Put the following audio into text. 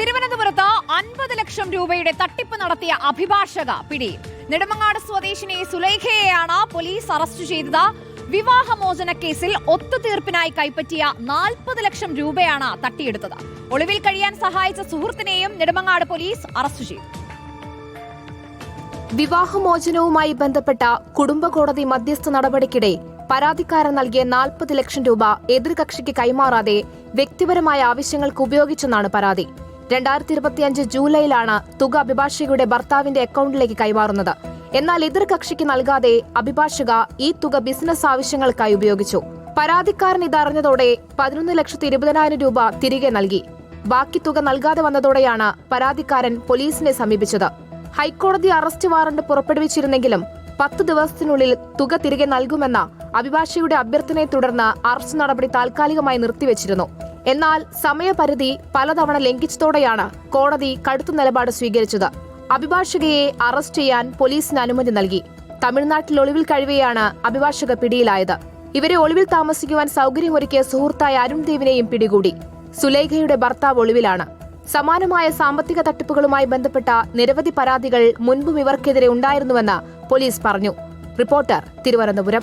തിരുവനന്തപുരത്ത് അൻപത് ലക്ഷം രൂപയുടെ തട്ടിപ്പ് നടത്തിയ അഭിഭാഷക പിടി. നെടുമങ്ങാട് സ്വദേശിനി സുലൈഖയെയാണ് പോലീസ് അറസ്റ്റ് ചെയ്തത്. വിവാഹമോചന കേസിൽ ഒത്തുതീർപ്പിനായി കൈപ്പറ്റിയ നാൽപ്പത് ലക്ഷം രൂപയാണ് തട്ടിയെടുത്തത്. ഒളിവിൽ കഴിയാൻ സഹായിച്ച സുഹൃത്തിനെയും നെടുമങ്ങാട് പോലീസ് അറസ്റ്റ് ചെയ്തു. വിവാഹമോചനവുമായി ബന്ധപ്പെട്ട കുടുംബ കോടതി മധ്യസ്ഥ നടപടിക്കിടെ പരാതിക്കാരൻ നൽകിയ നാൽപ്പത് ലക്ഷം രൂപ എതിർകക്ഷിക്ക് കൈമാറാതെ വ്യക്തിപരമായ ആവശ്യങ്ങൾക്ക് ഉപയോഗിച്ചെന്നാണ് പരാതി. രണ്ടായിരത്തി ഇരുപത്തിയഞ്ച് ജൂലൈയിലാണ് തുക അഭിഭാഷകയുടെ ഭർത്താവിന്റെ അക്കൗണ്ടിലേക്ക് കൈമാറുന്നത്. എന്നാൽ എതിർകക്ഷിക്ക് നൽകാതെ അഭിഭാഷക ഈ തുക ബിസിനസ് ആവശ്യങ്ങൾക്കായി ഉപയോഗിച്ചു. പരാതിക്കാരൻ ഇതറിഞ്ഞതോടെ പതിനൊന്ന് ലക്ഷത്തി ഇരുപതിനായിരം രൂപ തിരികെ നൽകി. ബാക്കി തുക നൽകാതെ വന്നതോടെയാണ് പരാതിക്കാരൻ പോലീസിനെ സമീപിച്ചത്. ഹൈക്കോടതി അറസ്റ്റ് വാറണ്ട് പുറപ്പെടുവിച്ചിരുന്നെങ്കിലും പത്ത് ദിവസത്തിനുള്ളിൽ തുക തിരികെ നൽകുമെന്ന അഭിഭാഷകയുടെ അഭ്യർത്ഥനയെ തുടർന്ന് അറസ്റ്റ് നടപടി താൽക്കാലികമായി നിർത്തിവച്ചിരുന്നു. എന്നാൽ സമയപരിധി പലതവണ ലംഘിച്ചതോടെയാണ് കോടതി കടുത്ത നിലപാട് സ്വീകരിച്ചത്. അഭിഭാഷകയെ അറസ്റ്റ് ചെയ്യാൻ പോലീസിന് അനുമതി നൽകി. തമിഴ്നാട്ടിൽ ഒളിവിൽ കഴിവെയാണ് അഭിഭാഷക പിടിയിലായത്. ഇവരെ ഒളിവിൽ താമസിക്കുവാൻ സൗകര്യമൊരുക്കിയ സുഹൃത്തായ അരുൺ ദേവിനെയും പിടികൂടി. സുലേഖയുടെ ഭർത്താവ് ഒളിവിലാണ്. സമാനമായ സാമ്പത്തിക തട്ടിപ്പുകളുമായി ബന്ധപ്പെട്ട നിരവധി പരാതികൾ മുൻപും ഇവർക്കെതിരെ ഉണ്ടായിരുന്നുവെന്ന് പോലീസ് പറഞ്ഞു. റിപ്പോർട്ടർ തിരുവനന്തപുരം.